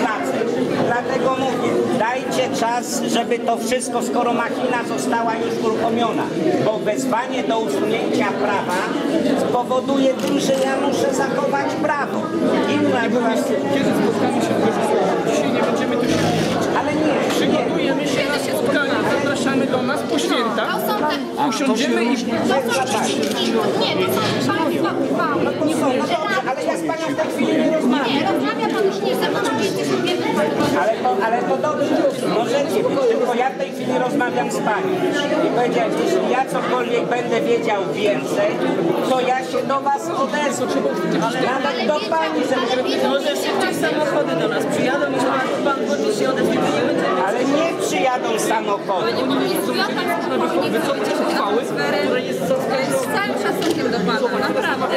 placek. Dlatego mówię, dajcie czas, żeby to wszystko, skoro machina została już uruchomiona, bo wezwanie do usunięcia prawa spowoduje tym, że ja muszę zachować prawo. Inna była... Kiedy spotkamy się? Dzisiaj nie będziemy tu się Ale nie. Przygotujemy się na spotkanie, zapraszamy do nas po świętach. To są te... Usiądziemy i To są. Nie, to są państwa uchwały. Nie No dobrze, ale ja z panią w tej chwili nie rozmawiam. Nie, rozmawia pan już nie ze mną, Ale to, ale to dobrze, możecie, tylko ja w tej chwili rozmawiam z panią. I powiedziałem, jeśli ja cokolwiek będę wiedział więcej, to ja się do was odezwę. Nawet do pani, żeby... Może szybciej samochody do nas przyjadą i pan, pan burmistrz się odezwie. Ale nie przyjadą samochody. Z całym szacunkiem do Pana, naprawdę.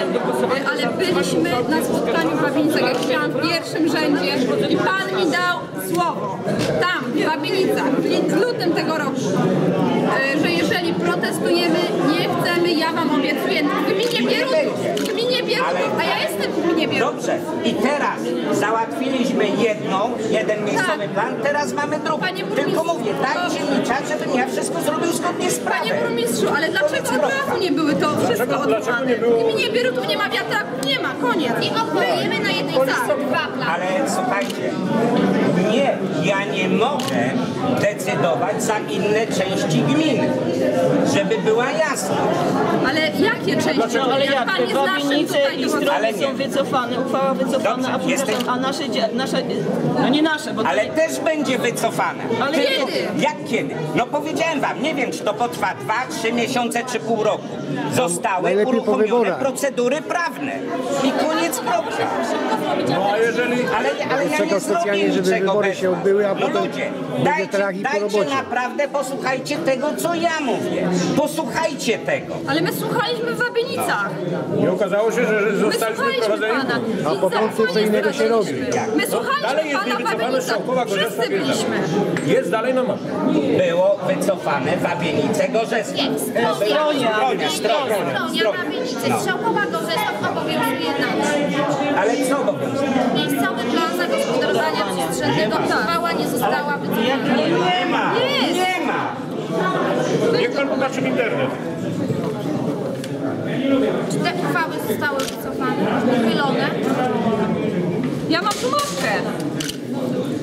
Ale byliśmy na spotkaniu w Babienicach, jak chciałam w pierwszym rzędzie i Pan mi dał słowo, tam, w Babienicach, w lutym tego roku, e, że jeżeli protestujemy, nie chcemy, ja Wam obiecuję, gminie Bierutów, a ja jestem w. Dobrze. I teraz załatwiliśmy jedną, jeden miejscowy Tak. plan, teraz mamy drugi. Panie Tylko burmistrzu, mówię, dajcie mi czas, żebym ja wszystko zrobił zgodnie z prawem. Panie burmistrzu, ale dlaczego od razu nie były to wszystko odwołane? W gminie Bierutów nie ma wiatraków, nie ma, koniec. I odwołujemy na jednej sali. Dwa plany. Ale słuchajcie, nie, ja nie mogę decydować za inne części gminy, żeby była jasna. Ale jakie części? No ale Jak jak Pan jest naszym tutaj i strony są wycofane, uchwała wycofana, Dobrze, a, jesteś- a nasze, nasze, no nie nasze, bo Ale też będzie wycofane. Ale Tylko- kiedy? Jak kiedy? No powiedziałem wam, nie wiem, czy to potrwa dwa, trzy miesiące, czy pół roku. Zostały uruchomione procedury prawne. I koniec kropka. No jeżeli... Ale, ale ja nie zrobię specjalnie, żeby niczego wybory się odbyły, a no potem ludzie, dajcie, trach i po dajcie robocie. naprawdę, posłuchajcie tego, co ja mówię. Posłuchajcie tego. Ale my słuchaliśmy w Wabienicach. Nie okazało się, że że My zostaliśmy prowadzeni? A po I prostu co innego się robi. My Dalej słuchaliśmy jest Pana w niewycofane. Strzałkowa Wszyscy byliśmy. Jest dalej na mapie. Było wycofane Wabienice. Jest. E, Stronia. Stronia, Stronia, Stronia, Stronia. Babienice, No. Strzałkowa Gorzesław obowiązuje nas. Ale co obowiązuje? Miejscowy plan zagospodarowania przestrzennego uchwała nie została wycofana. Nie ma, nie ma. Niech pan popatrzy w internet. Czy te uchwały zostały wycofane, uchylone? Ja mam tu mapkę.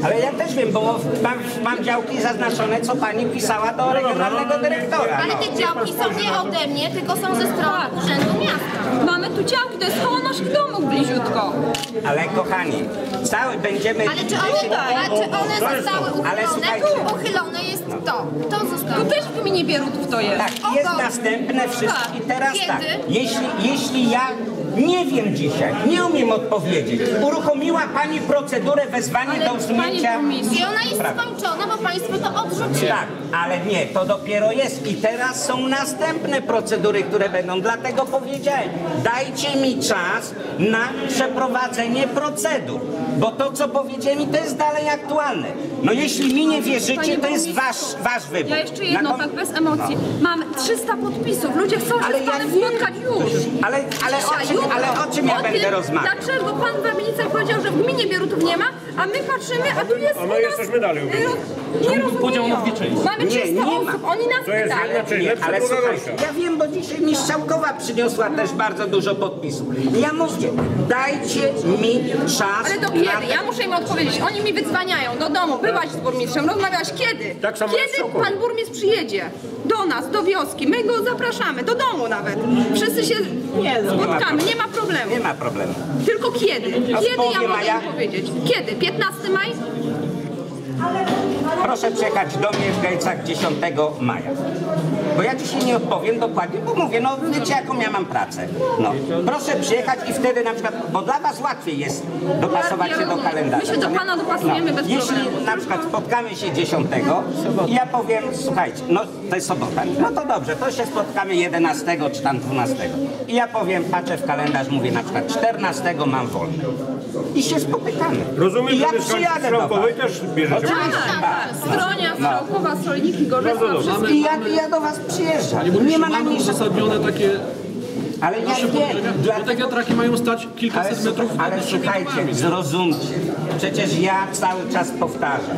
Ale ja też wiem, bo mam, mam działki zaznaczone, co pani pisała do regionalnego dyrektora. Ale No. te działki są nie ode mnie, tylko są ze strony Urzędu Miasta. Mamy tu działki, to jest koło naszych domów bliziutko. Ale kochani, cały będziemy... Ale czy one, a czy one zostały Ale uchylone? słuchajcie. Uchylone jest to. To Tu zostało. też w gminie Bierutów to jest. Tak, jest następne wszystko. Tak. I teraz Kiedy? tak, jeśli, jeśli ja nie wiem dzisiaj, nie umiem odpowiedzieć, uruchomiła pani procedurę wezwania Ale do usunięcia... I ona jest Prawda. skończona, bo Państwo to odrzucili. Tak, ale nie, to dopiero jest i teraz są następne procedury, które będą. Dlatego powiedziałem, dajcie mi czas na przeprowadzenie procedur, bo to, co powiedzieli, to jest dalej aktualne. No jeśli mi nie wierzycie, Panie to jest wasz, wasz wybór. Ja jeszcze jedno, tak bez emocji. Mam 300 podpisów. Ludzie chcą się Ale z ja panem wiem. spotkać już. Ale, ale, o czym, ale o czym ja O będę tym, rozmawiał? Dlaczego pan w Babienicach powiedział, że w gminie Bierutów nie ma, a my patrzymy, a tu jest a my jesteśmy dalej y. Nie Czemu podział na rozumieją. dwie części? Mamy Nie, 300 nie ma. osób, oni nas To jest jedna część Nie, ale druga słuchajcie, gorsza. ja wiem, bo dzisiaj mi Strzałkowa przyniosła też bardzo dużo podpisów. Ja mówię, dajcie mi czas Ale do na kiedy? Ja muszę im odpowiedzieć. Oni mi wydzwaniają do domu, byłaś z burmistrzem, rozmawiałaś kiedy? Tak samo jak kiedy pan burmistrz przyjedzie? Do nas, do wioski. My go zapraszamy, do domu nawet. Wszyscy się spotkamy, nie ma problemu. Nie ma problemu. Tylko kiedy? A Kiedy ja mogę maja? im powiedzieć? Kiedy? 15 maj? Proszę przyjechać do mnie w Gajcach 10 maja. Bo ja dzisiaj nie odpowiem dokładnie, bo mówię, no wiecie jaką ja mam pracę. No. Proszę przyjechać i wtedy na przykład, bo dla was łatwiej jest dopasować się do rozumiem. kalendarza. My się do pana dopasujemy bez Jeśli problemu. na przykład spotkamy się 10 i powiem, słuchajcie, no to jest sobota, no to dobrze, to się spotkamy 11 czy tam 12. I ja powiem, patrzę w kalendarz, mówię na przykład 14 mam wolne. I się spotykamy. Rozumiem, I że ja mieszkańcy przyjadę do was. Też bierzecie udział. Oczywiście, tak. Stronia, Strzałkowa, Solniki, Gorzesław, wszystko. I ja, i ja do was przyjeżdżam. Nie ma najmniejszego... uzasadnione takie Ale ja Proszę wiem, powiedzieć, bo dlatego- te wiatraki mają stać Ale, kilkaset metrów ale słuchajcie, zrozumcie. Przecież ja cały czas powtarzam.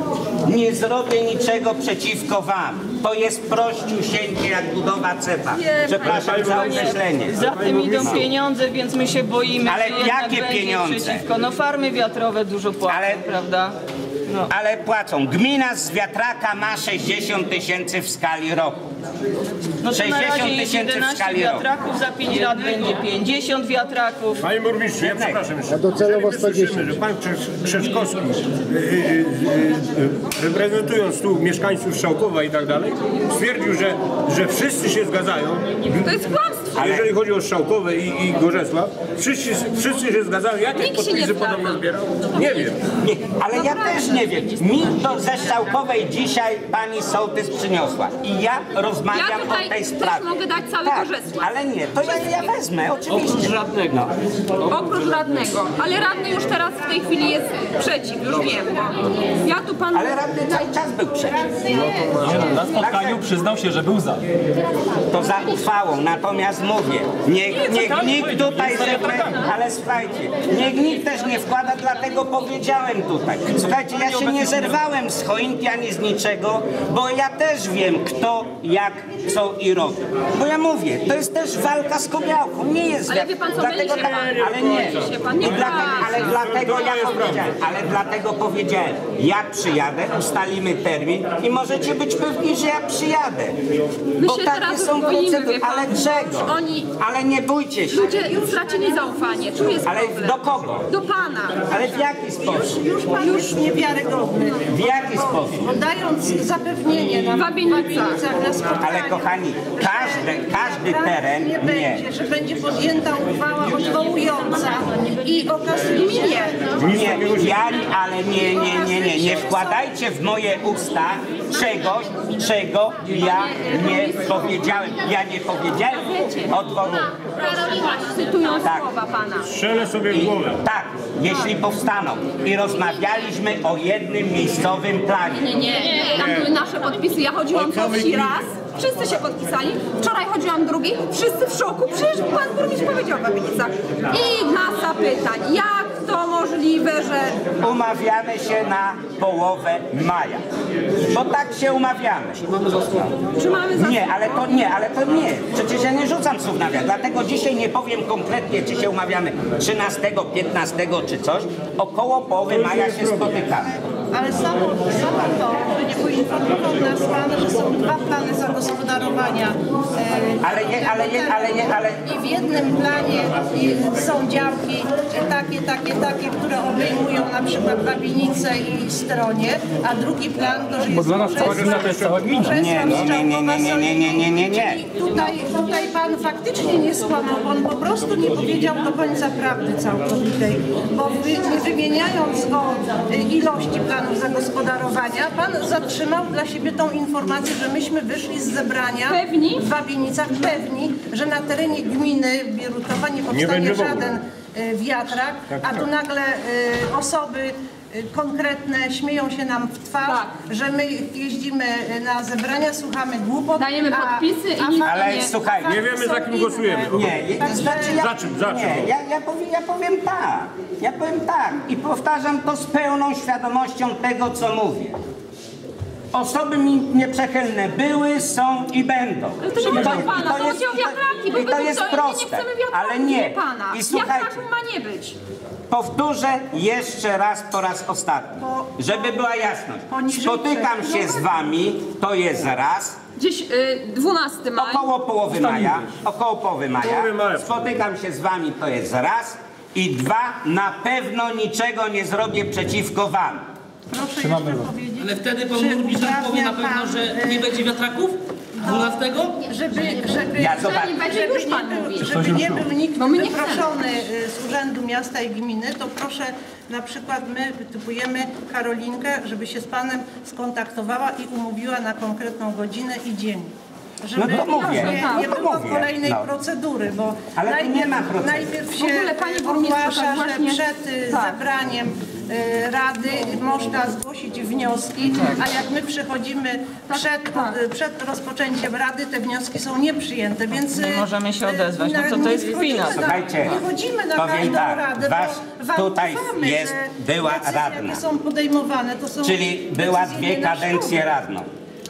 Nie zrobię niczego przeciwko wam. To jest prościusieńkie jak budowa cepa. Przepraszam za określenie. Za tym idą pieniądze, więc my się boimy, Ale jakie pieniądze? przeciwko. No farmy wiatrowe dużo płacą, Ale- prawda? No. Ale płacą. Gmina z wiatraka ma 60 tysięcy w skali roku. No to na 60 razie jest tysięcy w 11 skali roku. wiatraków, za 5 lat będzie 50 wiatraków. Panie burmistrzu, ja przepraszam jeszcze. docelowo my 110. słyszymy, że pan Krze- Krzeszkowski, y, y, y, reprezentując tu mieszkańców Szałkowa i tak dalej, stwierdził, że, że wszyscy się zgadzają, To jest kłamstwo. Jeżeli chodzi o Szałkowe i, i Gorzesław, wszyscy, wszyscy się zgadzają. Jakie Nikt się nie podpisy zgadza. podobno zbierał? Nie wiem. Nie, ale ja też nie wiem. Mi to ze Strzałkowej dzisiaj pani sołtys przyniosła. I ja rozmawiam Ja tutaj o tej też sprawie. mogę dać cały tak, Gorzesław. Ale nie, to ja, ja wezmę, oczywiście. Żadnego. Oprócz radnego. Ale radny już teraz w tej chwili jest przeciw, już wiem. Ja tu panu... Ale radny cały czas był przeciw. Na spotkaniu przyznał się, że był za. To za uchwałą, natomiast mówię, niech, niech nikt tutaj, żeby, ale słuchajcie, niech nikt też nie wkłada, dlatego powiedziałem tutaj. Słuchajcie, ja się nie zerwałem z choinki ani z niczego, bo ja też wiem kto, jak, co i robi. Bo ja mówię, to jest też walka z kobiałką, nie jest... Ale wie pan co, dlatego tak, ale nie, nie I dlatego, ale dlatego ja powiedziałem, ale dlatego powiedziałem, jak przyjadę, ustalimy termin i możecie być pewni, że ja przyjadę. My Bo takie są procedury, ale czego? Oni- Ale nie bójcie się. Ludzie już stracili zaufanie. Tu jest Ale problem. do kogo? Do pana. Ale w jaki sposób? Już pan jest niewiarygodny. W jaki sposób? Oddając zapewnienie na spotkaniu, Ale kochani, każdy, każdy teren nie nie. będzie, że będzie podjęta uchwała odwołująca i okazuje się, Nie, ja, ale nie, nie, nie, nie, nie wkładajcie w moje usta czegoś, czego ja nie powiedziałem. Ja nie powiedziałem odwołu. Karolina, cytują Tak. słowa pana. Strzelę sobie w głowę. Tak, jeśli powstaną. I rozmawialiśmy o jednym miejscowym planie. Nie, nie, tam były nasze podpisy. Ja chodziłam po wsi raz, wszyscy się podpisali. Wczoraj chodziłam drugi, wszyscy w szoku. Przecież pan burmistrz powiedział w Babienicach. I masa pytań. Jak to możliwe, że Umawiamy się na połowę maja. Bo tak się umawiamy. czy mamy za... Nie, ale to nie, ale to nie. Przecież ja nie rzucam słów na wiatr. Dlatego dzisiaj nie powiem konkretnie, czy się umawiamy 13, 15 czy coś. Około połowy maja się spotykamy. Ale samo, samo to, że nie poinformował nas pan, że są dwa plany zagospodarowania. e, Ale je, ale je, ale je, ale... I w jednym planie są działki takie, takie, takie, które obejmują na przykład Babienicę i Stronie, a drugi plan to, że jest dla nas cała gmina to jest cała gmina. Nie, nie, nie, nie, nie, nie, nie, nie, nie, nie, nie. Tutaj, tutaj pan faktycznie nie skłamał, on po prostu nie powiedział do końca prawdy całkowitej, bo wy, nie wymieniając o ilości planów zagospodarowania, pan zatrzymał dla siebie tą informację, że myśmy wyszli z zebrania Pewni? w Babienicach pewni, że na terenie gminy Bierutowa nie powstanie ogóle. żaden wiatrak, a tu nagle y, osoby y, konkretne śmieją się nam w twarz, Tak. że my jeździmy y, na zebrania, słuchamy głupot. Dajemy a- podpisy i nic Ale nie- fakty Nie wiemy, za kim głosujemy. Nie, znaczy ja, Za czym, za czym? Nie, ja, ja, powiem, ja powiem tak. Ja powiem tak i powtarzam to z pełną świadomością tego, co mówię. Osoby mi nieprzychylne były, są i będą. Ale to nie I chodzi o pana, to chodzi o wiatraki, bo i to jest proste, nie chcemy wiatraki, ale nie. pana. I słuchajcie, Wiatraków ma nie być. powtórzę jeszcze raz po raz ostatni, Po- żeby była jasność. Spotykam się z wami, to jest raz, Gdzieś y, 12 maj. Około połowy maja, około połowy maja, Połowy maja. spotykam się z wami, to jest raz. I dwa, na pewno niczego nie zrobię przeciwko wam. Proszę jeszcze powiedzieć, Ale wtedy pan czy burmistrz powie na pewno, pan, że y, nie będzie wiatraków 12? żeby, żeby, Ja będzie, żeby już nie pan był, mówi. żeby nie był nikt Bo my nie wyproszony y, z Urzędu Miasta i Gminy, to proszę na przykład my typujemy Karolinkę, żeby się z Panem skontaktowała i umówiła na konkretną godzinę i dzień. Żeby No to mówię, nie, no nie to było mówię, kolejnej no. procedury, bo Ale tu nie najpierw, ma procedury. najpierw W się ogóle, panie burmistrzu, ogłasza, tak że właśnie- przed y, tak. zebraniem e, rady można zgłosić wnioski, a jak my przychodzimy przed, e, przed rozpoczęciem rady, te wnioski są nieprzyjęte, więc... e, możemy się odezwać. No to to jest nie kpina. Słuchajcie, Nie chodzimy na powiem każdą tak, radę, wam tutaj ufamy, jest- że była radna. są podejmowane, to są Czyli była dwie nie kadencje radną,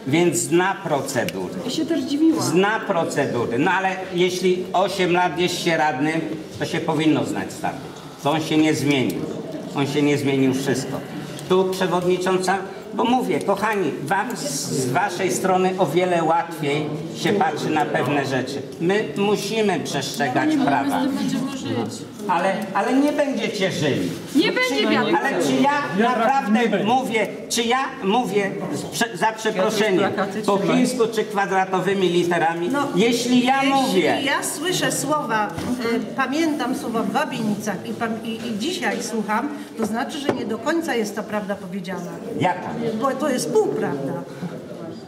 więc zna procedury. Ja się też dziwiłam. Zna procedury. No ale jeśli 8 lat jest się radnym, to się powinno znać statut. To on się nie zmienił. On się nie zmienił wszystko. Tu przewodnicząca, bo mówię, kochani, wam z, z waszej strony o wiele łatwiej się patrzy na pewne rzeczy. My musimy przestrzegać prawa. będziemy żyć. Ale, ale nie będziecie żyli. Nie będzie wiadomo. Ale czy ja naprawdę mówię, czy ja mówię prze, za przeproszeniem po chińsku czy kwadratowymi literami? No, jeśli ja Jeśli mówię, ja słyszę słowa, y, pamiętam słowa w Wabienicach i, i, i dzisiaj słucham, to znaczy, że nie do końca jest ta prawda powiedziana. jaka? Bo to jest półprawda.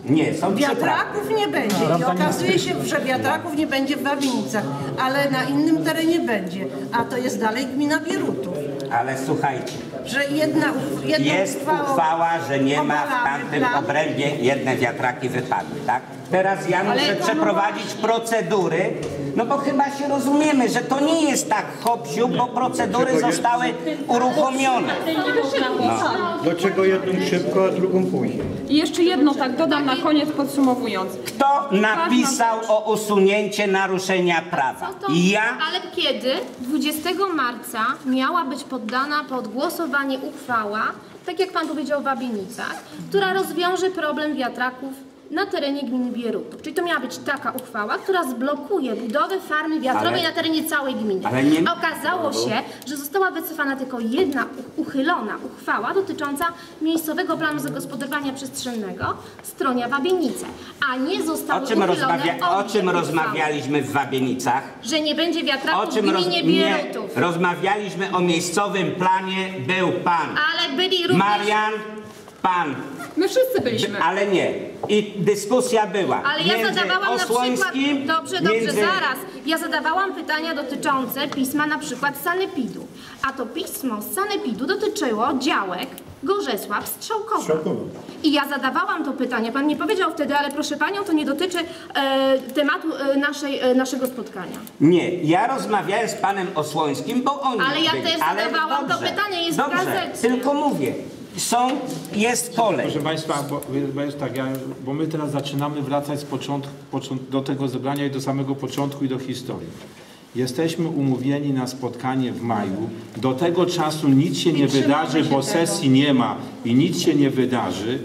Nie, są. Wiatraków nie będzie i okazuje się, że wiatraków nie będzie w Wawienicach, ale na innym terenie będzie, a to jest dalej gmina Bierutów. Ale słuchajcie, Że jedna, jedna jest uchwała, że nie ma w tamtym plan. obrębie jedne wiatraki wypadły, tak? Teraz ja muszę przeprowadzić procedury, no bo chyba się rozumiemy, że to nie jest tak hopsiu, bo procedury zostały uruchomione. Dlaczego jedną szybko, a drugą później? I jeszcze jedno tak dodam na koniec podsumowując. Kto napisał o usunięcie naruszenia prawa? Ja? Ale kiedy 20 marca miała być poddana pod głosowanie uchwała, tak jak pan powiedział w Wabienicach, która rozwiąże problem wiatraków na terenie gminy Bierutów. Czyli to miała być taka uchwała, która zblokuje budowę farmy wiatrowej Ale- na terenie całej gminy. ale nie- A okazało się, że została wycofana tylko jedna uchylona uchwała dotycząca miejscowego planu zagospodarowania przestrzennego Stronia Wabienice, a nie zostały O czym, rozmawia, o czym rozmawialiśmy w Wabienicach? że nie będzie O wiatraków w czym roz... gminie nie, Bierutów. rozmawialiśmy o miejscowym planie, był pan Ale byli również... Marian, pan, My wszyscy byliśmy. ale nie. I dyskusja była Ale ja między zadawałam na przykład... Osłońskim, Dobrze, dobrze, między... zaraz. Ja zadawałam pytania dotyczące pisma na przykład Sanepidu. A to pismo z Sanepidu dotyczyło działek Gorzesław Strzałkowa. Strzałkowa. I ja zadawałam to pytanie. Pan nie powiedział wtedy, ale proszę panią, to nie dotyczy e, tematu e, naszej, e, naszego spotkania. Nie, ja rozmawiałem z panem Osłońskim, bo on Ale ja też zadawałam to pytanie, jest w dobrze, gazecie. tylko mówię, są, jest kolej. Proszę Państwa, bo, bo jest tak, ja, bo my teraz zaczynamy wracać z początku, począt, do tego zebrania i do samego początku i do historii. Jesteśmy umówieni na spotkanie w maju. Do tego czasu nic się nie wydarzy, bo sesji nie ma i nic się nie wydarzy.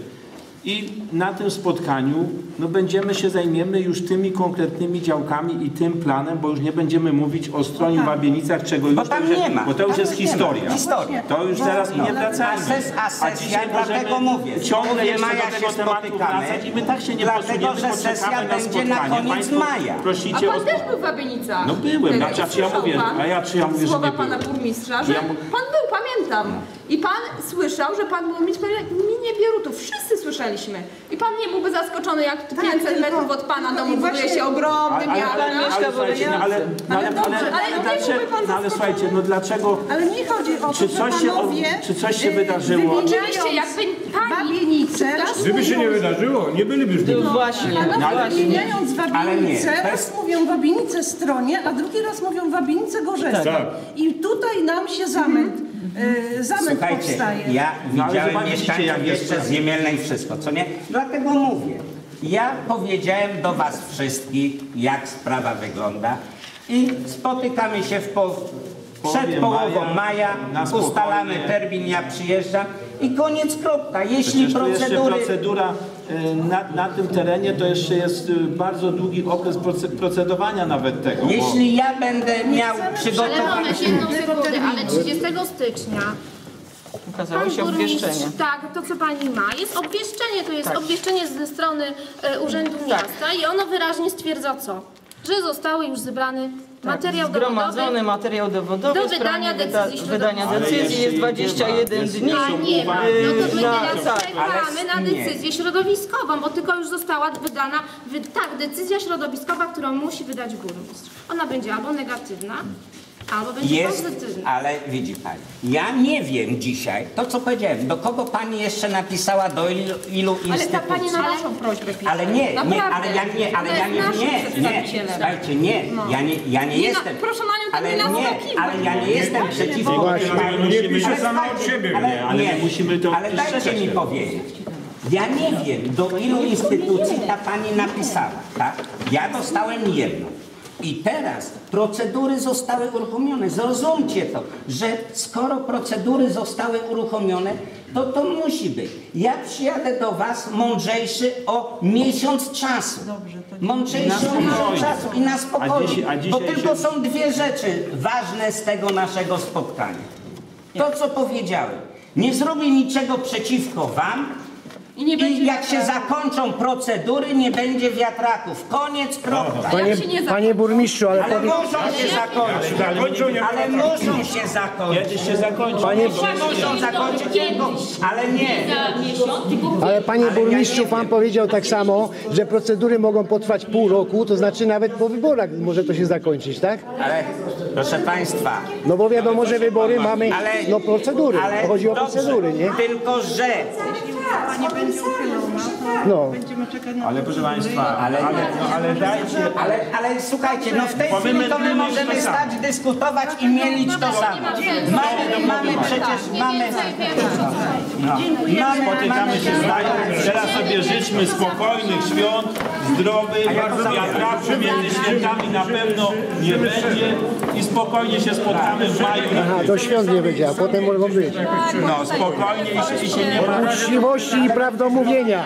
I na tym spotkaniu no będziemy się zajmiemy już tymi konkretnymi działkami i tym planem, bo już nie będziemy mówić o stronie Wabienicach, czego już Bo tam to już, nie ma. Bo to już Tam jest nie historia. Historia. To już teraz i nie A, wracamy. a sesja, dzisiaj dlatego możemy mówię. Ciągle jeszcze maja do tego się tematu spotykamy, wracać i my tak się nie dlatego, posuniemy, że sesja na będzie na spotkanie. koniec Państwo maja. A Prosicie pan o... też był w Wabienicach. No byłem, znaczy, ja Słyszał mówię, a ja- czy ja mówię, że Słowa nie pana burmistrza, że Ja mu- pan był, pamiętam. I pan słyszał, że pan burmistrz powiedział, gminie Bierutów. Wszyscy słyszeliśmy. I pan nie byłby zaskoczony, jak tu 500 tylko- metrów od pana domu buduje się ogromny Ale, ale, ale, ale, słuchajcie, no, ale, no, ale, ale, dobrze, ale ale, nie dlaczego, byłby pan no, ale zaskoczony? słuchajcie, no dlaczego... Ale nie chodzi o to, Czy że coś się- panowie, czy coś się y, wydarzyło? wymieniając Oczywiście, jakby pani- Wabienice, Gdyby się nie mówią- wydarzyło, nie byliby w tym. Właśnie. No, Panowie ale- wymieniając Ale nie, Wabienice, to raz jest- mówią Wabienice stronie, a drugi raz mówią Wabienice Gorzesław. Tak. I tutaj nam się zamęt, y, zamęt Słuchajcie, powstaje. ja No, widziałem zobaczcie, mieszkańców jeszcze z Jemielnej wszystko, co nie? Dlatego mówię. Ja powiedziałem do was wszystkich, jak sprawa wygląda i spotykamy się w po, przed połową maja, ustalamy termin, ja przyjeżdżam i koniec, kropka. Jeśli procedury... y, na, na tym terenie to jeszcze jest y, bardzo długi okres proce- procedowania nawet tego. bo- Jeśli ja będę miał chcemy Ale moment, jedną sekundę, ale 30 stycznia Ukazało się obwieszczenie. tak, to co pani ma, jest obwieszczenie, to jest Tak. obwieszczenie ze strony e, Urzędu Miasta i ono wyraźnie stwierdza co? Że zostały już zebrany materiał Zgromadzony dowodowy. materiał dowodowy Do wydania wyda- decyzji wydania decyzji jest 21 Jest- dni. A nie ma, no to my Na- teraz tak. czekamy na Ale nie. decyzję środowiskową, bo tylko już została wydana, wy, tak, decyzja środowiskowa, którą musi wydać burmistrz. Ona będzie albo negatywna, Albo będzie jest, pozytywny. ale widzi pani, ja nie wiem dzisiaj, to co powiedziałem, do kogo pani jeszcze napisała, do ilu, ilu Ale ta instytucji. pani na naszą prośbę pisze. Ale nie, nie, Naprawdę. ale ja nie, ale ja nie, naszym nie, nie, przedstawicielem. słuchajcie, nie, ja nie, ja nie Nie, jestem. no, proszę na nią tak ale nie nie, ale ja nie jestem przeciwko Właśnie, pani. no nie Ale sama od siebie. Ale, Nie, ale nie, my musimy to ale dajcie mi powiedzieć. Ja nie wiem, do ilu instytucji ta pani napisała, tak? Ja dostałem jedno. I teraz procedury zostały uruchomione. Zrozumcie to, że skoro procedury zostały uruchomione, to to musi być. Ja przyjadę do Was mądrzejszy o miesiąc czasu. Mądrzejszy o miesiąc czasu i na spokojnie. a bo tylko się- są dwie rzeczy ważne z tego naszego spotkania. To, co powiedziałem. Nie zrobię niczego przeciwko Wam, I i jak się zakończą procedury, nie będzie wiatraków. Koniec, kropka. Panie, panie burmistrzu, ale Ale powie, muszą się zakończyć. Ale muszą się zakończyć. Kiedyś się zakończy. panie, Muszą zakończyć tylko, ale nie. ale panie burmistrzu, pan powiedział tak samo, że procedury mogą potrwać pół roku, to znaczy nawet po wyborach może to się zakończyć, tak? Ale proszę Państwa, No bo wiadomo, że wybory mamy, ale... no procedury, ale chodzi o procedury, nie? Tylko, że... Pani będzie uchylona, to No. będziemy czekać na Ale proszę Państwa, Ale- ale, ale, no, ale dajcie, Ale, ale słuchajcie, no w tej Bo my chwili to my możemy stać, dyskutować i mielić to samo. Mamy, mamy przecież, mamy... No, mamy, spotykamy się z. Teraz sobie życzmy spokojnych świąt, zdrowych, wiatraków między świętami na pewno nie będzie i spokojnie się spotkamy w maju. Aha, do świąt nie będzie, a potem mogą być. No spokojnie i się, i się nie ma Uczciwości i prawdomówienia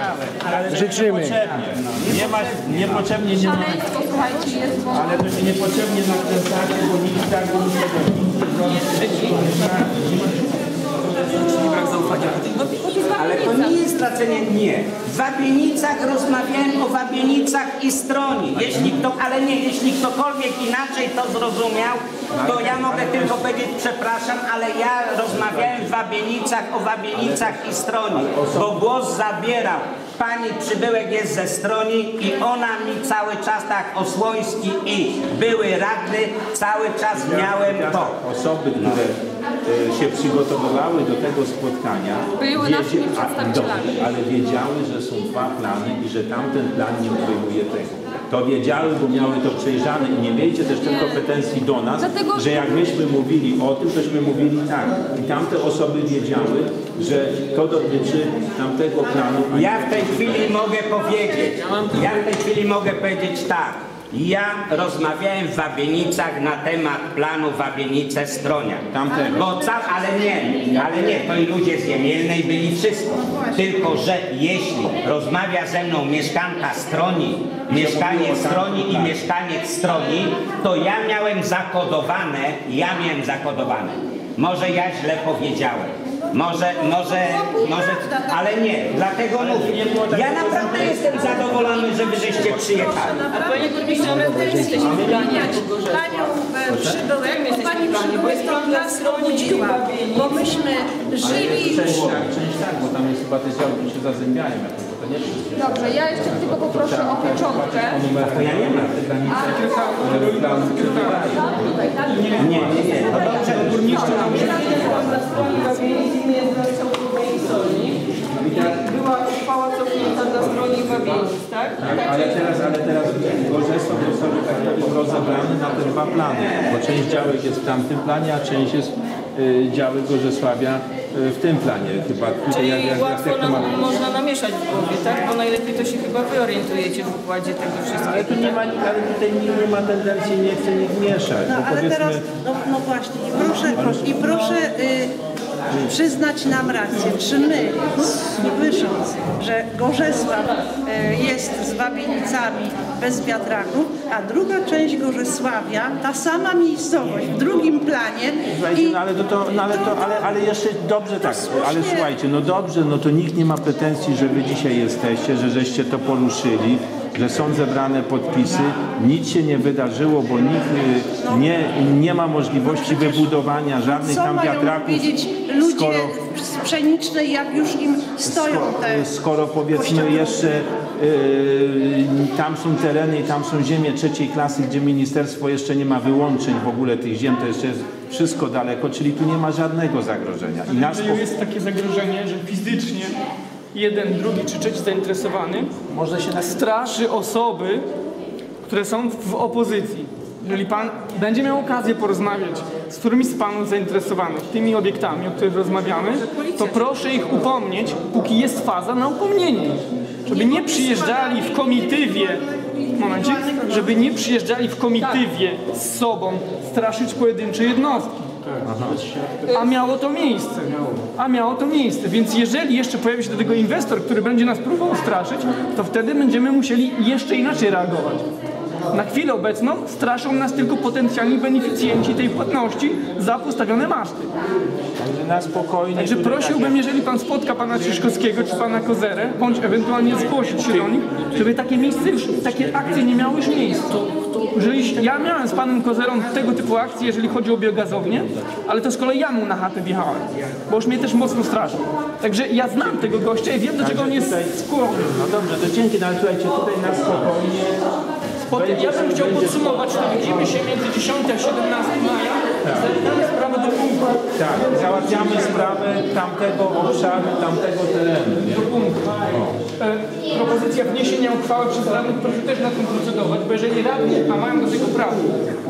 życzymy. niepotrzebnie. Nie ma, niepotrzebnie nie ma, Szaleństwo, słuchajcie, jest, bo ale to się niepotrzebnie nakręcacie, bo nikt tak Ale to nie jest tracenie, nie. W Wabienicach rozmawiałem o Wabienicach i stroni. Jeśli kto, ale nie, jeśli ktokolwiek inaczej to zrozumiał, to ja mogę tylko powiedzieć przepraszam, ale ja rozmawiałem w Wabienicach o Wabienicach i stroni, bo głos zabierał. Pani przybyłek jest ze stroni i ona mi cały czas tak Osłoński i były radny, cały czas miałem to. Osoby, które e, się przygotowywały do tego spotkania, Były naszymi przedstawicielami. ale wiedziały, że są dwa plany i że tamten plan nie obejmuje tego. To wiedziały, bo miały to przejrzane i nie miejcie też tylko pretensji do nas, Dlatego- że jak myśmy mówili o tym, tośmy mówili tak. I tamte osoby wiedziały, że to dotyczy tamtego planu. Ja w tej chwili mogę powiedzieć, ja w tej chwili mogę powiedzieć tak. Ja rozmawiałem w Wabienicach na temat planu Wabienice Stronia. Tamtego. Bo ale nie, ale nie, to i ludzie z Jemielnej byli wszystko. Tylko, że jeśli rozmawia ze mną mieszkanka Stroni, mieszkaniec Stroni i mieszkaniec Stroni, to ja miałem zakodowane, ja miałem zakodowane. Może ja źle powiedziałem. Może, może, może, ale nie, dlatego mówię. Ja naprawdę jestem zadowolony, że wy żeście przyjechali. Panie burmistrzu, ale pretensje się wyganiać. Panią e, przybyłek, pani przybyłek to nas obudziła, bo myśmy żyli... Część tak, część tak, bo tam jest chyba te działki się zazębiają. Dobrze, ja jeszcze tylko poproszę o pieczątkę. Ja nie mam. Nie, nie, nie. To dobrze, burmistrzu nam Na stronie Wabienicy między Całkowej i Soli. Była uchwała cofnięta na stronie Wabienic, tak? Tak, ale teraz, ale teraz Gorzesław jest sobie tak jakby rozebrany na te dwa plany, bo część działek jest w tamtym planie, a część jest y, działek Gorzesławia y, w tym planie chyba. Tutaj Czyli jak, jak, łatwo jak to ma... nam, można namieszać w głowie, tak? Bo najlepiej to się chyba wy orientujecie w układzie tego wszystkiego. Ale tu nie ma, ale tutaj nie, nie ma tendencji, nie chce nikt mieszać. No bo ale powiedzmy, teraz, no, no właśnie, i proszę, i proszę y, przyznać nam rację, czy my, słysząc, że Gorzesław y, jest z Wabienicami bez wiatraków, a druga część Gorzesławia, ta sama miejscowość w drugim planie Słuchajcie, no ale to, to, no ale to, ale, ale jeszcze dobrze tak, ale słuchajcie, no dobrze, no to nikt nie ma pretensji, że wy dzisiaj jesteście, że żeście to poruszyli, że są zebrane podpisy, nic się nie wydarzyło, bo nikt y, nie, nie ma możliwości wybudowania żadnych Co tam wiatraków, wiedzieć ludzie skoro, z pszenicznej, jak już im stoją te... skoro powiedzmy jeszcze y, tam są tereny i tam są ziemie trzeciej klasy, gdzie ministerstwo jeszcze nie ma wyłączeń w ogóle tych ziem, to jeszcze jest wszystko daleko, czyli tu nie ma żadnego zagrożenia. I nasz jest takie zagrożenie, że fizycznie jeden, drugi czy trzeci zainteresowany Może się straszy osoby, które są w opozycji. Jeżeli pan będzie miał okazję porozmawiać z którymiś z panów zainteresowanych tymi obiektami, o których rozmawiamy, to proszę ich upomnieć, póki jest faza na upomnienie. Żeby nie przyjeżdżali w komitywie, momencik, żeby nie przyjeżdżali w komitywie z sobą straszyć pojedyncze jednostki. A miało to miejsce. A miało to miejsce. Więc jeżeli jeszcze pojawi się do tego inwestor, który będzie nas próbował straszyć, to wtedy będziemy musieli jeszcze inaczej reagować. Na chwilę obecną straszą nas tylko potencjalni beneficjenci tej płatności za postawione maszty. Także na spokojnie. Także prosiłbym, jeżeli pan spotka pana Szyszkowskiego czy pana Kozerę, bądź ewentualnie zgłosić się do nich, żeby takie miejsce już, takie akcje nie miały już miejsca. Jeżeli ja miałem z panem Kozerą tego typu akcje, jeżeli chodzi o biogazownię, ale to z kolei ja mu na chatę wjechałem, bo już mnie też mocno straszył. Także ja znam tego gościa i wiem, do czego on jest skłonny. No dobrze, to dzięki, no ale słuchajcie, tutaj na spokojnie. Potem ja bym chciał podsumować, to widzimy się między 10 a 17 maja, zamykamy sprawę do punktu. Tak, załatwiamy sprawę tamtego obszaru, tamtego terenu. nie? do punktu. E, propozycja wniesienia uchwały przez radnych, proszę też nad tym procedować, bo jeżeli radni, a mają do tego prawo,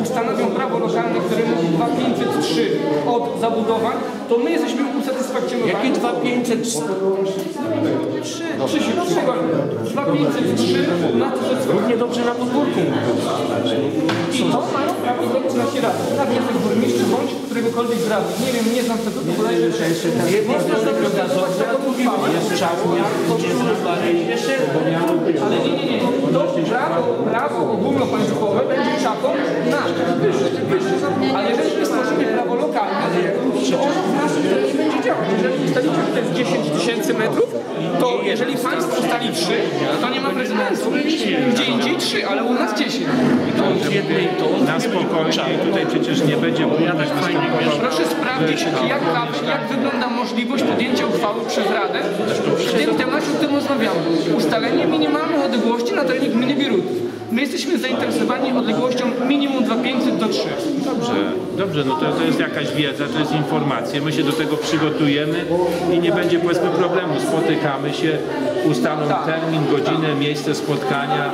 ustanowią prawo lokalne, które mówi 2503 od zabudowań, to my jesteśmy usatysfakcjonowani. Jakie 2503? Krzysiu, przykład. 2503 na to, że Równie dobrze na podwórku. I to mają prawo zrobić nasi radni. Na wniosek burmistrza bądź któregokolwiek z radnych. Nie wiem, nie znam statutu, bodajże można zrobić taką uchwałę. Ale nie, nie, nie. To prawo, prawo ogólnopaństwowe będzie czapą na wyższe, wyższe. Ale jeżeli my stworzymy prawo lokalne, to ono w naszym terenie będzie działać. Jeżeli ustalicie, że to jest 10 tysięcy metrów, to jeżeli państwo ustali 3, to nie ma prezydentu. Gdzie indziej 3, ale u nas 10. I to Na spokojnie, tutaj przecież nie będzie opowiadać Proszę sprawdzić, jak, jak wygląda możliwość podjęcia uchwały przez Radę w tym temacie, o którym rozmawiamy. Ustalenie minimalnych odległości na terenie gminy Bierut. My jesteśmy zainteresowani odległością minimum 2500 do 3. Dobrze, dobrze, no to, to jest jakaś wiedza, to jest informacja, my się do tego przygotujemy i nie będzie powiedzmy problemu, spotykamy się, ustalą Tak. termin, godzinę, miejsce spotkania.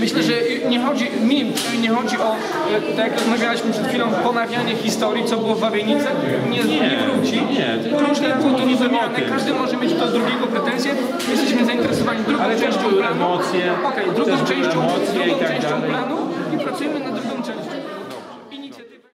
Myślę, że nie chodzi, mi nie chodzi o, e, tak jak rozmawialiśmy przed chwilą, ponawianie historii, co było w Wawienicy, nie, nie wróci. nie, Różne nie punkty mówimy o widzenia, tym. każdy może mieć do drugiego pretensje. Jesteśmy zainteresowani drugą Ale częścią planu. emocje, też drugą częścią, drugą tak częścią planu i pracujemy nad drugą.